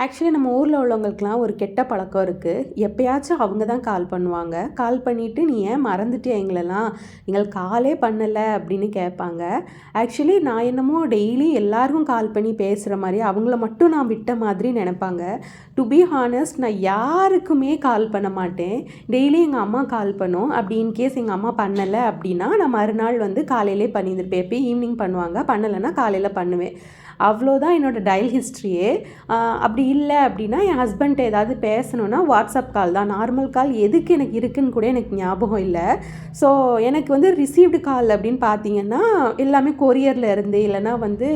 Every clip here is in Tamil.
ஆக்சுவலி நம்ம ஊரில் உள்ளவங்களுக்குலாம் ஒரு கெட்ட பழக்கம் இருக்குது எப்பயாச்சும் அவங்க தான் கால் பண்ணுவாங்க. கால் பண்ணிவிட்டு நீ ஏன் மறந்துட்டியா எங்களெல்லாம்? எங்களுக்கு காலே பண்ணலை அப்படின்னு கேட்பாங்க. ஆக்சுவலி நான் என்னமோ டெய்லி எல்லாருக்கும் கால் பண்ணி பேசுகிற மாதிரி அவங்கள மட்டும் நான் விட்ட மாதிரி நினைப்பாங்க. டு பி ஹானஸ்ட் நான் யாருக்குமே கால் பண்ண மாட்டேன். டெய்லி எங்கள் அம்மா கால் பண்ணும். அப்படி இன்கேஸ் எங்கள் அம்மா பண்ணலை அப்படின்னா நான் மறுநாள் வந்து காலையிலே பண்ணியிருப்பேன் எப்போ ஈவினிங் பண்ணுவாங்க. பண்ணலைன்னா காலையில் பண்ணுவேன். அவ்வளோதான் என்னோடய டயல் ஹிஸ்ட்ரியே அப்படி இல்லை அப்படின்னா என் ஹஸ்பண்ட்ட ஏதாவது பேசணுன்னா வாட்ஸ்அப் கால் தான். நார்மல் கால் எதுக்கு எனக்கு இருக்குன்னு கூட எனக்கு ஞாபகம் இல்லை. ஸோ எனக்கு வந்து ரிசீவ்டு கால் அப்படின்னு பார்த்தீங்கன்னா எல்லாமே கொரியரில் இருந்து இல்லைனா வந்து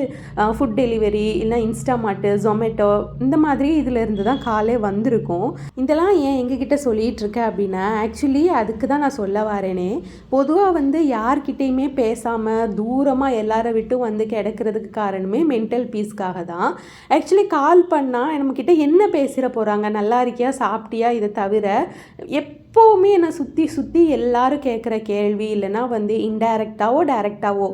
ஃபுட் டெலிவரி இல்லை இன்ஸ்டாமார்ட்டு ஜொமேட்டோ இந்த மாதிரி இதில் இருந்து தான் காலே வந்திருக்கும். இதெல்லாம் ஏன் எங்ககிட்ட சொல்லிகிட்டு இருக்கேன் அப்படின்னா ஆக்சுவலி அதுக்கு தான் நான் சொல்ல வரேனே. பொதுவாக வந்து யார்கிட்டேயுமே பேசாமல் தூரமாக எல்லாரை விட்டும் வந்து கிடக்கிறதுக்கு காரணமே மென்டல் பீஸ்க்காக தான். ஆக்சுவலி கால் பண்ணால் நம்மக்கிட்ட என்ன பேசிட போகிறாங்க நல்லா இருக்கியா? சாப்பிட்டியா? இதை தவிர எப்போவுமே என்னை சுற்றி சுற்றி எல்லாரும் கேட்குற கேள்வி இல்லைனா வந்து இன்டைரக்டாவோ டைரெக்டாவோ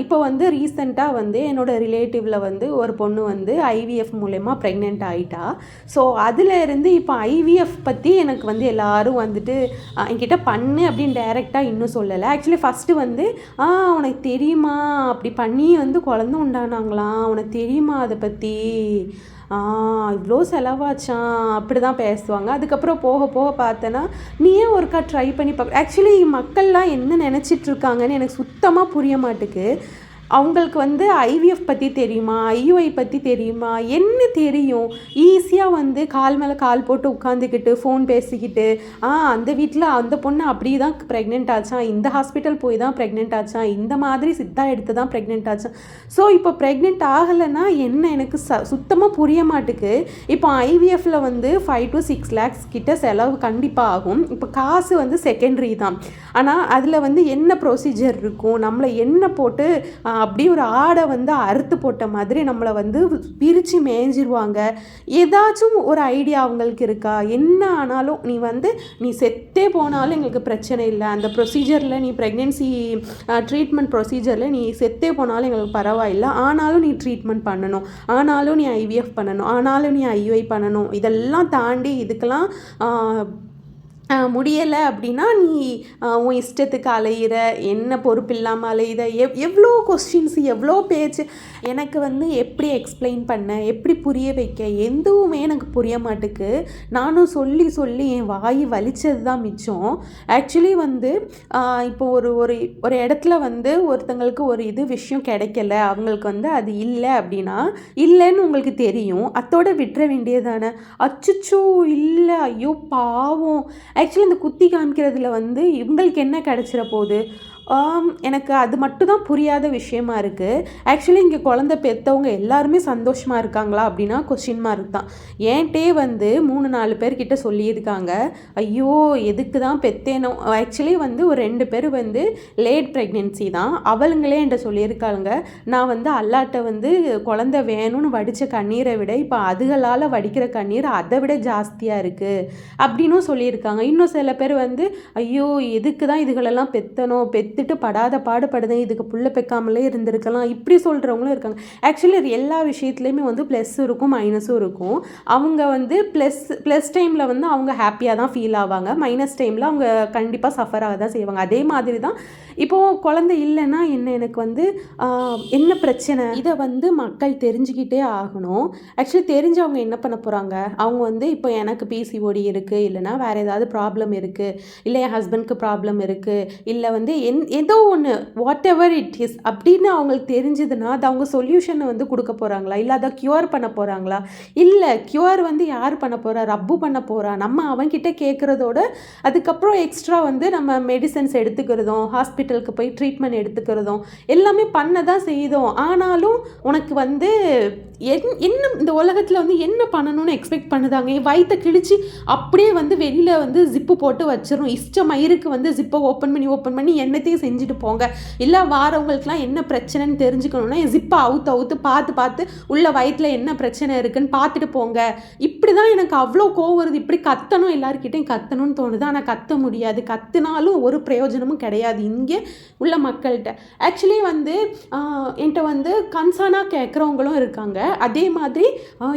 இப்போ வந்து ரீசெண்டாக வந்து என்னோடய ரிலேட்டிவில் வந்து ஒரு பொண்ணு வந்து ஐவிஎஃப் மூலயமா ப்ரெக்னென்ட் ஆகிட்டா ஸோ அதிலேருந்து இப்போ ஐவிஎஃப் பற்றி எனக்கு வந்து எல்லாரும் வந்துட்டு என்கிட்ட பண்ணு அப்படின்னு டைரெக்டாக இன்னும் சொல்லலை. ஆக்சுவலி ஃபஸ்ட்டு வந்து ஆ உனக்கு தெரியுமா? அப்படி பண்ணி வந்து குழந்த உண்டானாங்களாம். உனக்கு தெரியுமா அதை பற்றி இவ்வளோ செலவாச்சான் அப்படி தான் பேசுவாங்க. அதுக்கப்புறம் போக போக பார்த்தேன்னா நீ ஏன் ஒருக்கா ட்ரை பண்ணி பார்க்க ஆக்சுவலி மக்கள்லாம் என்ன நினச்சிட்டு இருக்காங்கன்னு எனக்கு சுத்தமாக புரிய மாட்டுக்கு. அவங்களுக்கு வந்து ஐவிஎஃப் பற்றி தெரியுமா? ஐயுஐ பற்றி தெரியுமா? என்ன தெரியும்? ஈஸியாக வந்து கால் மேலே கால் போட்டு உட்காந்துக்கிட்டு ஃபோன் பேசிக்கிட்டு ஆ அந்த வீட்டில் அந்த பொண்ணு அப்படி தான் ப்ரெக்னென்ட் ஆச்சான் இந்த ஹாஸ்பிட்டல் போய் தான் ப்ரெக்னென்ட் ஆச்சான் இந்த மாதிரி சித்தா எடுத்து தான் ப்ரெக்னென்ட் ஆச்சான் ஸோ இப்போ ப்ரெக்னென்ட் ஆகலைன்னா என்ன எனக்கு ச சுத்தமாக புரிய மாட்டுக்கு. இப்போ ஐவிஎஃப்பில் வந்து ஃபைவ் டு சிக்ஸ் லேக்ஸ் கிட்ட செலவு கண்டிப்பாக ஆகும். இப்போ காசு வந்து செகண்டரி தான். ஆனால் அதில் வந்து என்ன ப்ரொசீஜர் இருக்கும்? நம்மளை என்ன போட்டு அப்படியே ஒரு ஆடை வந்து அறுத்து போட்ட மாதிரி நம்மளை வந்து பிரித்து மேய்ஞ்சிருவாங்க ஏதாச்சும் ஒரு ஐடியா அவங்களுக்கு இருக்கா? என்ன ஆனாலும் நீ வந்து நீ செத்தே போனாலும் எங்களுக்கு பிரச்சனை இல்லை. அந்த ப்ரொசீஜரில் நீ ப்ரெக்னென்சி ட்ரீட்மெண்ட் ப்ரொசீஜரில் நீ செத்தே போனாலும் எங்களுக்கு பரவாயில்லை. ஆனாலும் நீ ட்ரீட்மெண்ட் பண்ணணும். ஆனாலும் நீ ஐவிஎஃப் பண்ணணும். ஆனாலும் நீ ஐயுஐ பண்ணணும். இதெல்லாம் தாண்டி இதுக்கெல்லாம் முடியலை அப்படின்னா நீ உன் இஷ்டத்துக்கு அலையிற என்ன பொறுப்பு இல்லாமல் அலையிற எவ் எவ்வளோ கொஸ்டின்ஸ் எவ்வளோ பேச்சு எனக்கு வந்து எப்படி எக்ஸ்பிளைன் பண்ண எப்படி புரிய வைக்க எதுவுமே எனக்கு புரிய மாட்டுக்கு. நானும் சொல்லி சொல்லி என் வாய் வலிச்சது தான் மிச்சம். ஆக்சுவலி வந்து இப்போ ஒரு ஒரு ஒரு இடத்துல வந்து ஒருத்தங்களுக்கு ஒரு இது விஷயம் கிடைக்கல அவங்களுக்கு வந்து அது இல்லை அப்படின்னா இல்லைன்னு உங்களுக்கு தெரியும். அத்தோட விட்டுற வேண்டியதானே அச்சுச்சோ இல்லை ஐயோ பாவம். ஆக்சுவலி இந்த குத்தி காமிக்கிறதுல வந்து இவங்களுக்கு என்ன கிடச்சிட போகுது? எனக்கு அது மட்டும் தான் புரியாத விஷயமா இருக்குது ஆக்சுவலி இங்கே குழந்த பெற்றவங்க எல்லாருமே சந்தோஷமாக இருக்காங்களா அப்படின்னா கொஷின் மார்க் தான். ஏன்ட்டே வந்து மூணு நாலு பேர்கிட்ட சொல்லியிருக்காங்க. ஐயோ எதுக்கு தான் பெத்தேனோ. ஆக்சுவலி வந்து ஒரு ரெண்டு பேர் வந்து லேட் ப்ரெக்னென்சி தான். அவளுங்களே என்கிட்ட சொல்லியிருக்காங்க நான் வந்து அல்லாட்ட வந்து குழந்த வேணும்னு வடித்த கண்ணீரை விட இப்போ அதுகளால் வடிக்கிற கண்ணீர் அதை விட ஜாஸ்தியாக இருக்குது அப்படின்னும் சொல்லியிருக்காங்க. இன்னும் சில பேர் வந்து ஐயோ எதுக்கு தான் இதுகளெல்லாம் பெத்தணும் பெத்துட்டு படாத பாடுபடுதேன் இதுக்கு புள்ள பெக்காமலே இருந்திருக்கலாம். இப்படி சொல்கிறவங்களும் இருக்காங்க. ஆக்சுவலி எல்லா விஷயத்துலையுமே வந்து ப்ளஸ் இருக்கும் மைனஸும் இருக்கும். அவங்க வந்து ப்ளஸ் ப்ளஸ் டைமில் வந்து அவங்க ஹாப்பியாக தான் ஃபீல் ஆவாங்க. மைனஸ் டைமில் அவங்க கண்டிப்பாக சஃபர் ஆக தான் செய்வாங்க. அதே மாதிரி தான் இப்போது குழந்தை இல்லைன்னா என்ன எனக்கு வந்து என்ன பிரச்சனை? இதை வந்து மக்கள் தெரிஞ்சுக்கிட்டே ஆகணும். ஆக்சுவலி தெரிஞ்சவங்க என்ன பண்ண போகிறாங்க அவங்க வந்து இப்போ எனக்கு பிசிஓடி இருக்குது இல்லைனா வேறு ஏதாவது ப்ராப்ளம் இருக்குது இல்லை என் ஹஸ்பண்ட்க்கு ப்ராப்ளம் இருக்குது இல்லை வந்து என் ஏதோ ஒன்று வாட் எவர் இட் இஸ் அப்படின்னு அவங்களுக்கு தெரிஞ்சதுன்னா அது அவங்க சொல்யூஷனை வந்து கொடுக்க போகிறாங்களா இல்லை அதை க்யூர் பண்ண போகிறாங்களா இல்லை க்யூர் வந்து யார் பண்ண போகிறா ரப்பு பண்ண போகிறா நம்ம அவன்கிட்ட கேட்குறதோட அதுக்கப்புறம் எக்ஸ்ட்ரா வந்து நம்ம மெடிசன்ஸ் எடுத்துக்கிறதும் ஹாஸ்பிட்டல் ஹாஸ்பிட்டலுக்கு போய் ட்ரீட்மெண்ட் எடுத்துக்கிறதும் எல்லாமே பண்ண தான் செய்தோம். ஆனாலும் உனக்கு வந்து என் என்ன இந்த உலகத்தில் வந்து என்ன பண்ணணும்னு எக்ஸ்பெக்ட் பண்ணுதாங்க? என் வயிற்றை கிழிச்சு அப்படியே வந்து வெளியில் வந்து ஜிப்பு போட்டு வச்சிடணும். இஷ்ட மயிருக்கு வந்து ஜிப்பை ஓப்பன் பண்ணி ஓப்பன் பண்ணி என்னத்தையும் செஞ்சுட்டு போங்க. இல்லை வாரவங்களுக்குலாம் என்ன பிரச்சனைன்னு தெரிஞ்சுக்கணும்னா என் ஜிப்பை அவுத்து அவுத்து பார்த்து பார்த்து உள்ள வயிற்றில் என்ன பிரச்சனை இருக்குன்னு பார்த்துட்டு போங்க. இப்படி இப்படி தான் எனக்கு அவ்வளோ கோவம் வருது. இப்படி கத்தணும் எல்லாருக்கிட்டையும் கத்தணும்னு தோணுது. ஆனால் கத்த முடியாது. கத்துனாலும் ஒரு பிரயோஜனமும் கிடையாது. இங்கே உள்ள மக்கள்கிட்ட. ஆக்சுவலி வந்து என்கிட்ட வந்து கன்சர்னாக கேட்குறவங்களும் இருக்காங்க. அதே மாதிரி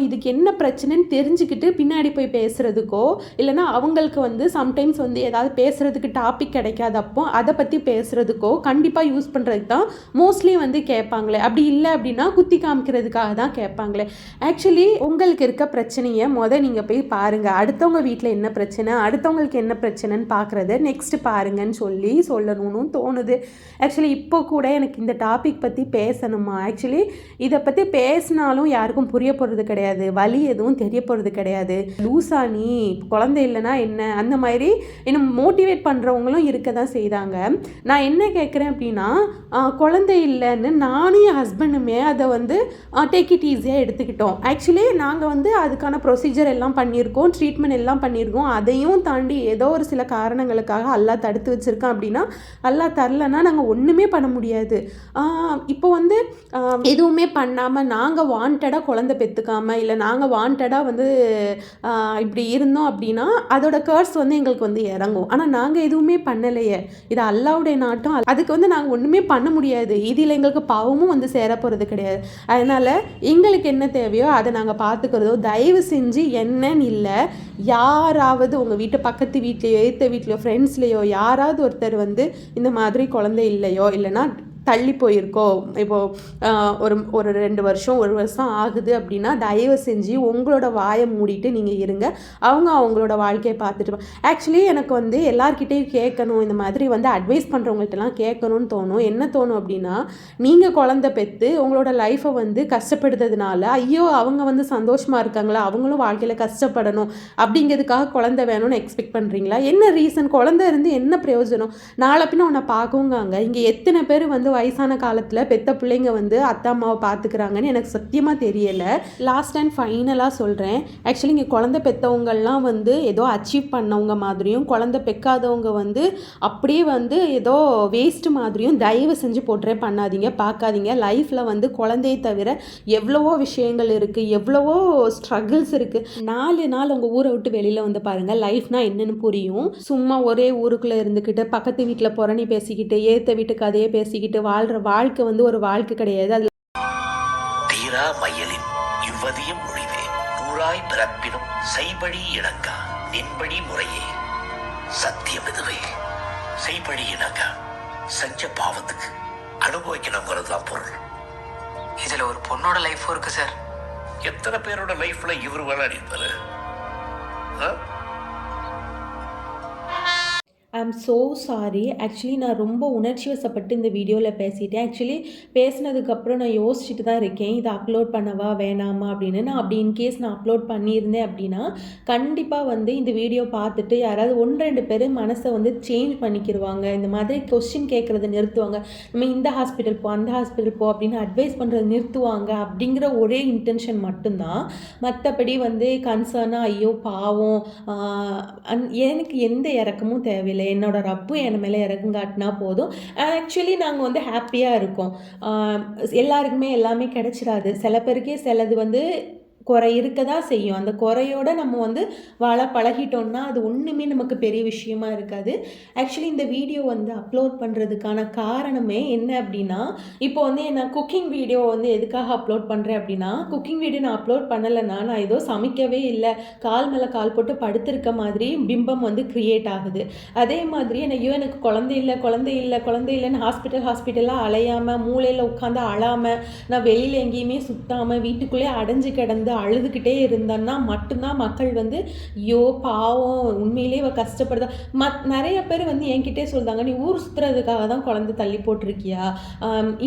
இதுக்கு என்ன பிரச்சனைன்னு தெரிஞ்சுக்கிட்டு பின்னாடி போய் பேசுகிறதுக்கோ இல்லைன்னா அவங்களுக்கு வந்து சம்டைம்ஸ் வந்து ஏதாவது பேசுகிறதுக்கு டாபிக் கிடைக்காதப்போ அதை பற்றி பேசுகிறதுக்கோ கண்டிப்பாக யூஸ் பண்ணுறதுக்கு தான் மோஸ்ட்லி வந்து கேட்பாங்களே. அப்படி இல்லை அப்படின்னா குத்தி காமிக்கிறதுக்காக தான் கேட்பாங்களே. ஆக்சுவலி உங்களுக்கு இருக்க பிரச்சனையை மொதல் நீங்கள் போய் பாருங்கள் அடுத்தவங்க வீட்டில் என்ன பிரச்சனை அடுத்தவங்களுக்கு என்ன பிரச்சனைன்னு பார்க்குறத நெக்ஸ்ட் பாருங்கன்னு சொல்லி சொல்லணும்னு தோணுது. ஆக்சுவலி இப்போ கூட எனக்கு இந்த டாபிக் பற்றி பேசணுமா? ஆக்சுவலி இதை பற்றி பேசினாலும் யாருக்கும் புரிய போகிறது கிடையாது. வலி எதுவும் தெரிய போகிறது கிடையாது. லூசா நீ குழந்தை இல்லைன்னா என்ன? அந்த மாதிரி என்ன மோட்டிவேட் பண்ணுறவங்களும் இருக்க தான் செய்தாங்க. நான் என்ன கேட்குறேன் அப்படின்னா குழந்தை இல்லைன்னு நானும் என் ஹஸ்பண்டுமே அதை வந்து டேக் இட் ஈஸியாக எடுத்துக்கிட்டோம். ஆக்சுவலி நாங்கள் வந்து அதுக்கான ப்ரொசீஜர் எல்லாம் பண்ணியிருக்கோம் ட்ரீட்மெண்ட் எல்லாம் பண்ணியிருக்கோம். அதையும் தாண்டி ஏதோ ஒரு சில காரணங்களுக்காக அல்லா தடுத்து வச்சுருக்கான் அப்படின்னா அல்லா தரலன்னா நாங்கள் ஒன்றுமே பண்ண முடியாது. இப்போ வந்து எதுவுமே பண்ணாமல் நாங்கள் வாண்டடாக குழந்தை பெற்றுக்காமல் இல்லை நாங்கள் வாண்டடாக வந்து இப்படி இருந்தோம் அப்படின்னா அதோட கர்ஸ் வந்து எங்களுக்கு வந்து இறங்கும். ஆனால் நாங்கள் எதுவுமே பண்ணலையே. இது அல்லாவுடைய நாட்டம். அதுக்கு வந்து நாங்கள் ஒன்றுமே பண்ண முடியாது. இதில் எங்களுக்கு பாவமும் வந்து சேர போகிறது கிடையாது. அதனால் எங்களுக்கு என்ன தேவையோ அதை நாங்கள் பார்த்துக்கிறதோ தயவு செஞ்சு என்னன்னு இல்லை. யாராவது உங்கள் வீட்டு பக்கத்து வீட்லேயோ எய்த்த வீட்லையோ ஃப்ரெண்ட்ஸ்லேயோ யாராவது ஒருத்தர் வந்து இந்த மாதிரி மாதிரி குழந்தை இல்லையோ இல்லைன்னா தள்ளி போயிருக்கோ? இப்போது ஒரு ஒரு ரெண்டு வருஷம் ஒரு வருஷம் ஆகுது அப்படின்னா தயவு செஞ்சு உங்களோட வாயை மூடிட்டு நீங்கள் இருங்க. அவங்க அவங்களோட வாழ்க்கையை பார்த்துட்டு ஆக்சுவலி எனக்கு வந்து எல்லார்கிட்டேயும் கேட்கணும் இந்த மாதிரி வந்து அட்வைஸ் பண்ணுறவங்கள்ட்டலாம் கேட்கணும்னு தோணும். என்ன தோணும் அப்படின்னா நீங்கள் குழந்த பெற்று உங்களோட லைஃப்பை வந்து கஷ்டப்படுறதுனால ஐயோ அவங்க வந்து சந்தோஷமாக இருக்காங்களா? அவங்களும் வாழ்க்கையில் கஷ்டப்படணும் அப்படிங்கிறதுக்காக குழந்தை வேணும்னு எக்ஸ்பெக்ட் பண்ணுறீங்களா என்ன ரீசன் குழந்தை இருந்து என்ன பிரயோஜனம்? நாளை பின்ன உன்னை பார்க்கவுங்காங்க இங்கே எத்தனை பேர் வந்து வயசான காலத்தில் பெத்த பிள்ளைங்க வந்து அத்தா அம்மாவை பார்த்துக்கிறாங்கன்னு எனக்கு சத்தியமாக தெரியலை. லாஸ்ட் அண்ட் ஃபைனலாக சொல்கிறேன் ஆக்சுவலி இங்கே குழந்தை பெற்றவங்கள்லாம் வந்து ஏதோ அச்சீவ் பண்ணவங்க மாதிரியும் குழந்தை பெக்காதவங்க வந்து அப்படியே வந்து ஏதோ வேஸ்ட் மாதிரியும் தயவு செஞ்சு போட்டுறே பண்ணாதீங்க. பார்க்காதீங்க லைஃப்பில் வந்து குழந்தையை தவிர எவ்வளவோ விஷயங்கள் இருக்குது எவ்வளவோ ஸ்ட்ரகிள்ஸ் இருக்குது நாலு நாள் உங்கள் ஊரை விட்டு வெளியில் வந்து பாருங்கள் லைஃப்னால் என்னென்னு புரியும். சும்மா ஒரே ஊருக்குள்ளே இருந்துக்கிட்டு பக்கத்து வீட்டில் புறணி பேசிக்கிட்டு ஏற்ற வீட்டு கதையை பேசிக்கிட்டு வாழ்கிற வாழ்க்கை வந்து ஒரு வாழ்க்கை கிடையாது. அது தீரா மையலின் இவ்வதியும் மொழிவே நூறாய் பிறப்பினும் செய்படி இணங்கா. நின்படி முறையே. சத்தியம் இதுவே செய்படி இணங்கா. செஞ்ச பாவத்துக்கு அனுபவிக்கணுங்கிறது தான் பொருள். இதுல ஒரு பொண்ணோட லைஃபும் இருக்கு சார் எத்தனை பேரோட லைஃப்ல இவர் விளையாடிருப்பாரு ஆ? ஐ ஸோ சாரி ஆக்சுவலி நான் ரொம்ப உணர்ச்சி வசப்பட்டு இந்த வீடியோவில் பேசிட்டேன். ஆக்சுவலி பேசினதுக்கப்புறம் நான் யோசிச்சுட்டு தான் இருக்கேன். இதை அப்லோட் பண்ணவா வேணாமா அப்படின்னு. நான் அப்படி இன்கேஸ் நான் அப்லோட் பண்ணியிருந்தேன் அப்படின்னா கண்டிப்பாக வந்து இந்த வீடியோ பார்த்துட்டு யாராவது ஒன்று ரெண்டு பேர் மனசை வந்து சேஞ்ச் பண்ணிக்கிடுவாங்க இந்த மாதிரி கொஸ்டின் கேட்குறத நிறுத்துவாங்க. நம்ம இந்த ஹாஸ்பிட்டல் போ அந்த ஹாஸ்பிட்டல் போ அப்படின்னு அட்வைஸ் பண்ணுறத நிறுத்துவாங்க அப்படிங்கிற ஒரே இன்டென்ஷன் மட்டும்தான். மற்றபடி வந்து கன்சர்னாக ஐயோ பாவம். அந் எனக்கு எந்த இறக்கமும் தேவையில்லை. என்னோடய ரப்பு என் மேலே இறங்காட்டினா போதும். ஆக்சுவலி நாங்கள் வந்து ஹாப்பியாக இருக்கோம். எல்லாருக்குமே எல்லாமே கிடைச்சிடாது. சில பேருக்கே சிலது வந்து குறை இருக்க தான் செய்யும். அந்த குறையோட நம்ம வந்து வாழ பழகிட்டோம்னா அது ஒன்றுமே நமக்கு பெரிய விஷயமா இருக்காது. ஆக்சுவலி இந்த வீடியோ வந்து அப்லோட் பண்ணுறதுக்கான காரணமே என்ன அப்படின்னா இப்போ வந்து நான் குக்கிங் வீடியோ வந்து எதுக்காக அப்லோட் பண்ணுறேன் அப்படின்னா குக்கிங் வீடியோ நான் அப்லோட் பண்ணலைன்னா நான் ஏதோ சமைக்கவே இல்லை. கால் மேலே கால் போட்டு படுத்திருக்க மாதிரி பிம்பம் வந்து க்ரியேட் ஆகுது. அதே மாதிரி என்ன ஐயோ எனக்கு குழந்தை இல்லை குழந்தை இல்லை குழந்தை இல்லைன்னு ஹாஸ்பிட்டல் ஹாஸ்பிட்டலாக அலையாமல் மூலையில் உட்காந்து அழாமல் நான் வெளியில் எங்கேயுமே சுத்தாமல் வீட்டுக்குள்ளே அடைஞ்சு கிடந்து அழுதுகிட்டே இருந்தேன்னா மட்டும்தான் மக்கள் வந்து ஐயோ பாவம் உண்மையிலே இவ கஷ்டப்படுதா? மத் நிறைய பேர் வந்து என்கிட்டே சொல்றாங்க நீ ஊர் சுற்றுறதுக்காக தான் குழந்தை தள்ளி போட்டிருக்கியா?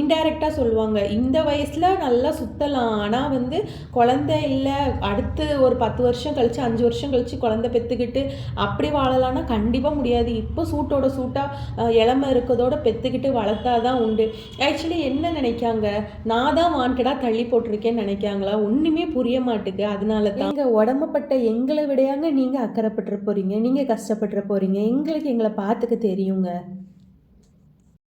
இன்டைரக்டாக சொல்லுவாங்க. இந்த வயசில் நல்லா சுற்றலாம் ஆனால் வந்து குழந்தை இல்லை அடுத்து ஒரு பத்து வருஷம் கழிச்சு அஞ்சு வருஷம் கழிச்சு குழந்தை பெற்றுக்கிட்டு அப்படி வாழலாம்னா கண்டிப்பாக முடியாது. இப்போ சூட்டோட சூட்டாக இளமை இருக்கதோட பெற்றுக்கிட்டு வளர்த்தா தான் உண்டு. ஆக்சுவலி என்ன நினைக்காங்க? நான் தான் வாண்டடாக தள்ளி போட்டிருக்கேன்னு நினைக்காங்களா? ஒன்றுமே புரிய மாட்டுக்கு அதனால தான் எங்கள் உடம்பப்பட்ட எங்களை விடையாங்க நீங்கள் அக்கறைப்பட்டுற போகிறீங்க நீங்கள் கஷ்டப்பட்டுற போகிறீங்க எங்களுக்கு எங்களை பார்த்துக்க தெரியுங்க.